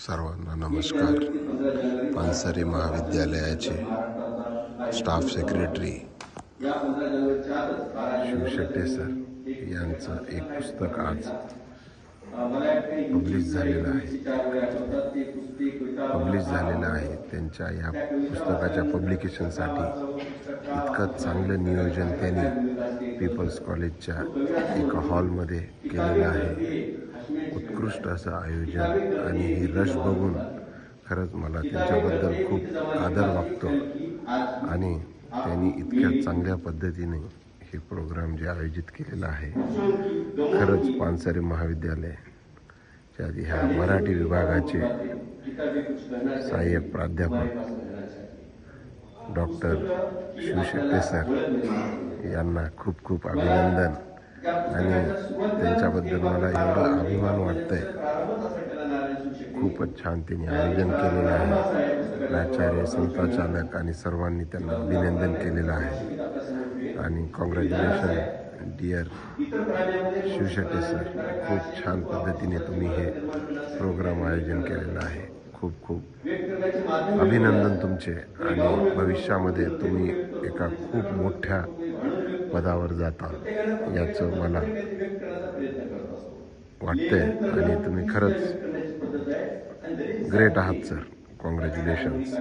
सर्वांना नमस्कार. पानसरे महाविद्यालयाचे स्टाफ सेक्रेटरी शिवशेट्टे सर यांचं एक पुस्तक आज पब्लिश झालेलं आहे. पब्लिश झालेलं आहे. त्यांच्या या पुस्तकाच्या पब्लिकेशनसाठी इतकं चांगलं नियोजन त्यांनी पीपल्स कॉलेजच्या एका हॉलमध्ये केलेलं आहे. उत्कृष्ट असं आयोजन आणि ही रश बघून खरंच मला त्यांच्याबद्दल खूप आदर वाटतो. आणि त्यांनी इतक्या चांगल्या पद्धतीने हे प्रोग्राम जे आयोजित केलेलं आहे खरंच पानसरे महाविद्यालय च्या ह्या मराठी विभागाचे सहाय्यक प्राध्यापक डॉक्टर शिवशेट्टे सर यांना खूप खूप अभिनंदन. आणि त्याबद्दल मला एवढं अभिमान वाटतंय. खूपच छान त्यांनी आयोजन केलेलं आहे. प्राचार्य संताचालक आणि सर्वांनी त्यांना अभिनंदन केलेलं आहे. आणि कॉंग्रॅच्युलेशन डिअर शिवशेट्टे सर खूप छान पद्धतीने तुम्ही हे प्रोग्राम आयोजन केलेलं आहे. खूप खूप अभिनंदन तुमचे. आणि भविष्यामध्ये तुम्ही एका खूप मोठ्या पदावर जाता याचं मला वाटतंय. आणि तुम्ही खरंच ग्रेट आहात सर कॉंग्रॅच्युलेशन्स